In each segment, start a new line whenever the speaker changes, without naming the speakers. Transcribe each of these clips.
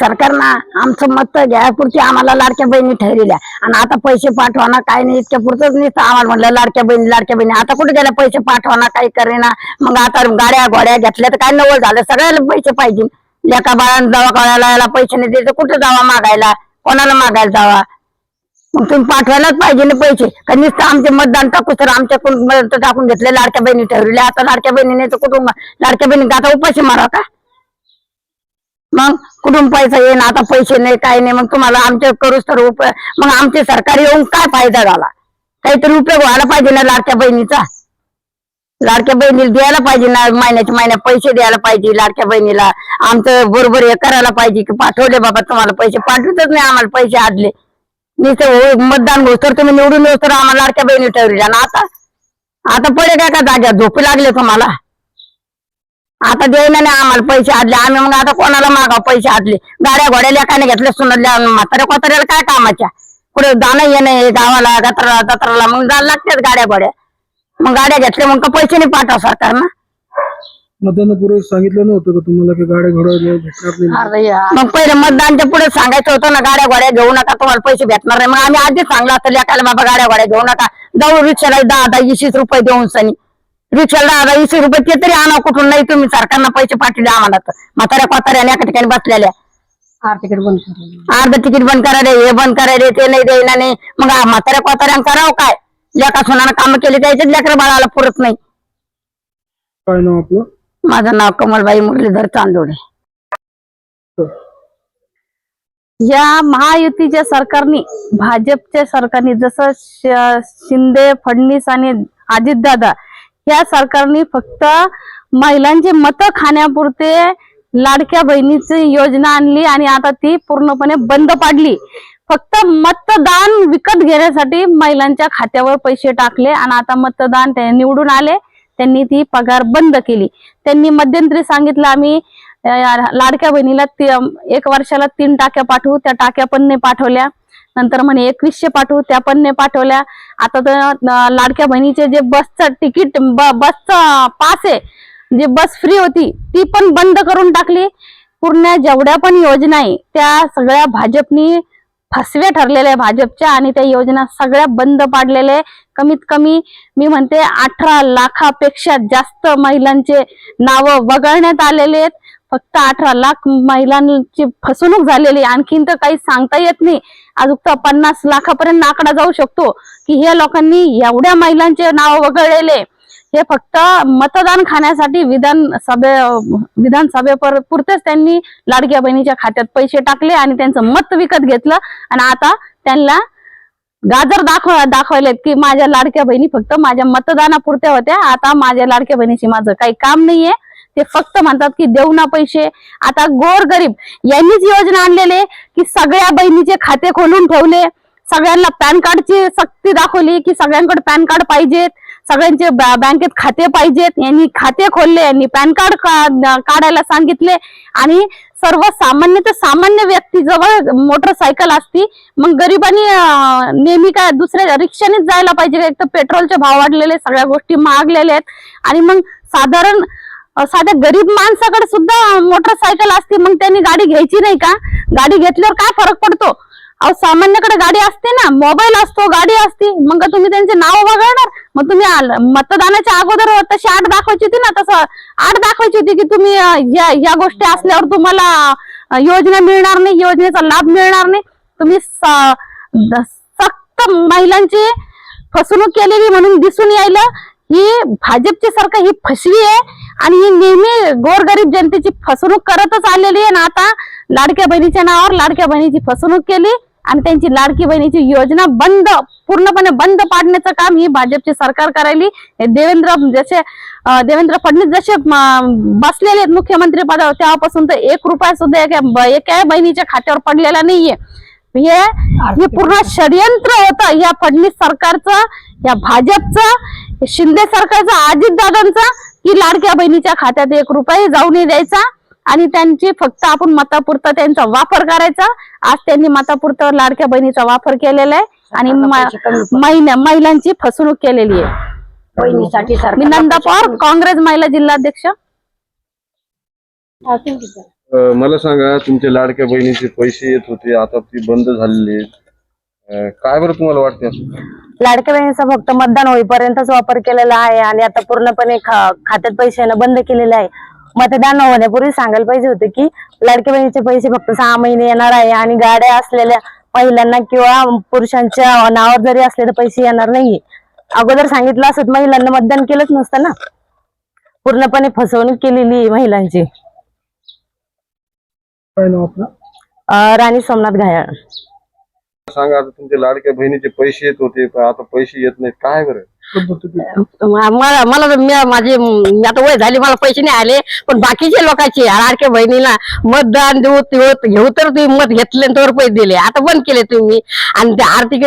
सरकारनं आमचं मत घ्यायपुरती आम्हाला लाडक्या बहिणी ठरविल्या आणि आता पैसे पाठवाना काय नाही इतक्या पुरतच नुसतं आम्हाला म्हणलं लाडक्या बहिणी लाडक्या बहिणी. आता कुठे गेल्या पैसे पाठवाना काही करेना. मग आता गाड्या घोड्या घेतल्या तर काय नवल झालं? सगळ्याला पैसे पाहिजे. एका बाळानं दवाखान्याला याला पैसे नाही द्यायचं कुठे जावा मागायला? कोणाला मागायला जावा? मग तुम्ही पाठवायलाच पाहिजे ना पैसे. का नुसतं आमचे मतदान टाकू सर आमच्याकडून मत टाकून घेतले लाडक्या बहिणी ठरवल्या. आता लाडक्या बहिणीने तर कुठून लाडक्या बहिणी आता उपाशी मारा का? मग कुठून पैसा येईन? आता पैसे नाही काही नाही. मग तुम्हाला आमच्या करूच तर उप मग आमचे सरकार येऊन काय फायदा झाला? काहीतरी उपयोग व्हायला पाहिजे ना लाडक्या बहिणीचा. लाडक्या बहिणीला द्यायला पाहिजे ना महिन्याच्या महिन्यात पैसे द्यायला पाहिजे लाडक्या बहिणीला. आमचं बरोबर हे करायला पाहिजे की पाठवले बाबा तुम्हाला पैसे पाठवतच नाही आम्हाला पैसे आदले. निस हो, मतदान होत तर तुम्ही निवडून येऊ तर आम्हाला लाडक्या बहिणी ठेवली ना आता? आता पडे काय का जाग्या झोपी लागले तुम्हाला. आता देईना नाही आम्हाला पैसे आदले. आम्ही मग आता कोणाला मागाव पैसे आदले? गाड्या घोड्या लेखाने घेतल्या सुनल्या म्हाताऱ्या कोताऱ्याला काय कामाच्या? कुठे जाणं येणं गावाला गत्राला जत्राला मग जायला लागतेच गाड्या घोड्या. मग गाड्या घेतल्या मग का पैसे नाही पाठवा सरकार ना
मतदानापूर्वी सांगितलं नव्हतं का तुम्हाला की गाड्या घोडा नाही भेटणार नाही?
मग पहिले मतदानच्या पुढे सांगायचं होतं ना गाड्या घोड्या घेऊ नका तुम्हाला पैसे भेटणार नाही. मग आम्ही आधीच सांगला असतं लेखाला बाबा गाड्या घोड्या घेऊ नका. जाऊ रिक्षाला दहा दहा वीस वीस रुपये देऊन सनी. रिक्षाला दहा दहा वीस रुपये ते तरी आणा कुठून? नाही तुम्ही सरकारनं पैसे पाठवले आम्हाला तर. म्हाताऱ्या कोताऱ्याने एका ठिकाणी बसलेल्या.
तिकीट बंद करा.
अर्ध तिकीट बंद करायला हे बंद करायला ते नाही देईना नाही मग आ- म्हाताऱ्या कोताऱ्यानं करावं काय? लेखा सोनानं काम केले त्याच्यात लेकरं बाळाला पुरत नाही.
काय नाव आपलं?
माझं नाव कमलबाई मुरलीधर चांदोडे
या महायुतीच्या सरकारने भाजपच्या सरकारने जसं श- शिंदे फडणवीस आणि अजितदादा या सरकारने फक्त महिलांचे मत खाण्यापुरते लाडक्या बहिणीची योजना आणली आणि आता ती पूर्णपणे बंद पाडली. फक्त मतदान विकत घेण्यासाठी महिलांच्या खात्यावर पैसे टाकले आणि आता मतदान ते निवडून आले. त्यांनी ती पगार बंद केली. त्यांनी मध्यंतरी सांगितलं आम्ही लाडक्या बहिणीला एक वर्षाला तीन टाक्या पाठवू त्या टाक्या पण नाही पाठवल्या. नंतर म्हणे एकवीसशे पाठवू त्या पण नाही पाठवल्या. आता तर लाडक्या बहिणीचे जे बसचं तिकीट बसचं पास आहे जे बस फ्री होती ती पण बंद करून टाकली. पूर्ण जेवढ्या पण योजना आहे त्या सगळ्या भाजपनी फसव्या ठरलेल्या आहे भाजपच्या आणि त्या योजना सगळ्या बंद पाडलेल्या कमीत कमी मी म्हणते अठरा लाखापेक्षा जास्त महिलांचे नाव वगळण्यात आलेले आहेत. फक्त अठरा लाख महिलांची फसवणूक झालेली आणखीन तर काही सांगता येत नाही. अजून तर पन्नास लाखापर्यंत आकडा जाऊ शकतो. की हे लोकांनी एवढ्या महिलांचे नाव वगळलेले. हे फक्त मतदान खाण्यासाठी विधानसभे विधानसभे पुरतेच त्यांनी लाडक्या बहिणीच्या खात्यात पैसे टाकले आणि त्यांचं मत विकत घेतलं. आणि आता त्यांना गाजर दाखव दाखवलेत की माझ्या लाडक्या बहिणी फक्त माझ्या मतदानापुरत्या होत्या. आता माझ्या लाडक्या बहिणीशी माझं काही काम नाहीये. ते फक्त म्हणतात की देऊ ना पैसे. आता गोर गरीब यांनीच योजना आणलेले की सगळ्या बहिणीचे खाते खोलून ठेवले. सगळ्यांना पॅन कार्डची सक्ती दाखवली की सगळ्यांकडे पॅन कार्ड पाहिजेत. सगळ्यांचे बँकेत खाते पाहिजेत. यांनी खाते खोलले यांनी पॅन कार्ड काढायला सांगितले. आणि सर्वसामान्य ते सामान्य व्यक्तीजवळ मोटरसायकल असती मग गरिबांनी नेहमी काय दुसऱ्या रिक्षानेच जायला पाहिजे. एक तर पेट्रोलचे भाव वाढलेले सगळ्या गोष्टी महागलेल्या आहेत. आणि मग साधारण साध्या गरीब माणसाकडे सुद्धा मोटरसायकल असते मग त्यांनी गाडी घ्यायची नाही का? गाडी घेतल्यावर काय फरक पडतो? अहो सामान्याकडे गाडी असते ना मोबाईल असतो गाडी असते मग तुम्ही त्यांचे नाव वगळणार? मग तुम्ही मतदानाच्या अगोदर तशी आठ दाखवायची होती ना तसं आठ दाखवायची होती की तुम्ही या या गोष्टी असल्यावर तुम्हाला योजना मिळणार नाही योजनेचा लाभ मिळणार नाही. तुम्ही सक्त महिलांची फसवणूक केलेली म्हणून दिसून यायलं ही भाजपची सरकार ही फसवी आहे. आणि ही नेहमी गोरगरीब जनतेची फसवणूक करतच आलेली आहे ना आता. लाडक्या बहिणीच्या नावावर लाडक्या बहिणीची फसवणूक केली आणि त्यांची लाडकी बहिणीची योजना बंद पूर्णपणे बंद पाडण्याचं काम ही भाजपची सरकार करायली. हे देवेंद्र जसे देवेंद्र फडणवीस जसे बसलेले आहेत मुख्यमंत्री पदावर तेव्हापासून तर एक रुपया सुद्धा एका बहिणीच्या खात्यावर पडलेला नाहीये. हे हे पूर्ण षडयंत्र होतं. या फडणवीस सरकारचं या भाजपचं शिंदे सरकारचं अजितदादांचं की लाडक्या बहिणीच्या खात्यात एक रुपयाही जाऊ नाही द्यायचा आणि त्यांची फक्त आपण मतापुरता त्यांचा वापर करायचा. आज त्यांनी मतापुरतं लाडक्या बहिणीचा वापर केलेला आहे आणि महिला महिलांची फसवणूक केलेली आहे.
बहिणीसाठी
मी नंदा पवार काँग्रेस महिला जिल्हाध्यक्ष.
मला सांगा तुमच्या लाडक्या बहिणीचे पैसे येत होते आता ती बंद झालेली काय बरं तुम्हाला वाटते
लाडक्या बहिणीचा फक्त मतदान होईपर्यंतच वापर केलेला आहे आणि आता पूर्णपणे खात्यात पैसे येणं बंद केलेले आहे. मतदान होण्यापूर्वी सांगायला पाहिजे होते की लाडक्या बहिणीचे पैसे फक्त सहा महिने येणार आहे आणि गाड्या असलेल्या महिलांना किंवा पुरुषांच्या नावावर जरी असले तर पैसे येणार नाहीये अगोदर सांगितलं असत महिलांना मतदान केलंच नसतं ना. पूर्णपणे फसवणूक केलेली महिलांची. राणी सोमनाथ घायाळ.
सांगा आता तुमच्या लाडक्या बहिणीचे पैसे येत होते पण आता पैसे येत नाहीत. काय बरं?
मला मला तर मी- माझी मी आता वय झाली मला पैसे नाही आले पण बाकीचे लोकांचे लाडक्या बहिणीला मतदान देऊ देऊ घेऊ तर तुम्ही मत घेतले आणि तर पैसे दिले. आता बंद केले तुम्ही. आणि ते आर्थिक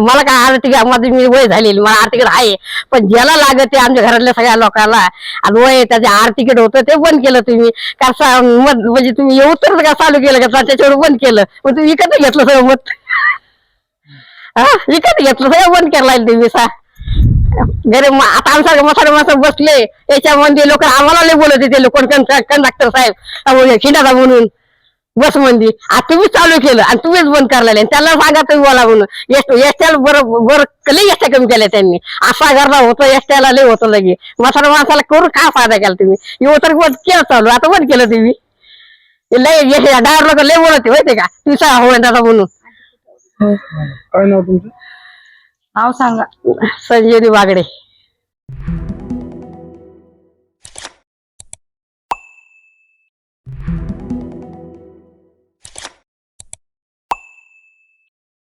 मला काय आर्थिक माझी मी वय झालेली मला आर्थिक आहे. पण ज्याला लागत ते आमच्या घरातल्या सगळ्या लोकांना आणि वय त्याचे आर्थिक होतं ते बंद केलं तुम्ही. का मत म्हणजे तुम्ही येऊ तर का चालू केलं का? त्याच्यावर बंद केलं. मग तुम्ही विकत घेतलं सगळं मत. हा विकत घेतलं सगळं बंद केला तुम्ही सा गरीब आता आमचा मसाले मसा बसले याच्यामध्ये लोक आम्हाला लय बोलत होते लोक कंडक्टर साहेब? खिंडाचा म्हणून. बसमध्ये आता तुम्हीच चालू केलं आणि तुम्हीच बंद करायला त्याला सांगा तुम्ही बोला म्हणून. एसट्याला बरं बरं लय एसट्या कमी केल्या त्यांनी. असा करला होतं एसट्याला लय होतं लगे. मसाला माणसाला करून काय फायदा केला तुम्ही? येऊ तर बंद केलं चालू. आता बंद केलं तुम्ही. लय डायर लोक लय बोलत होते का? तुम्ही सांगा हो दादा म्हणून.
काय नाव तुमचं?
नाव सांगा.
संजीवनी बागडे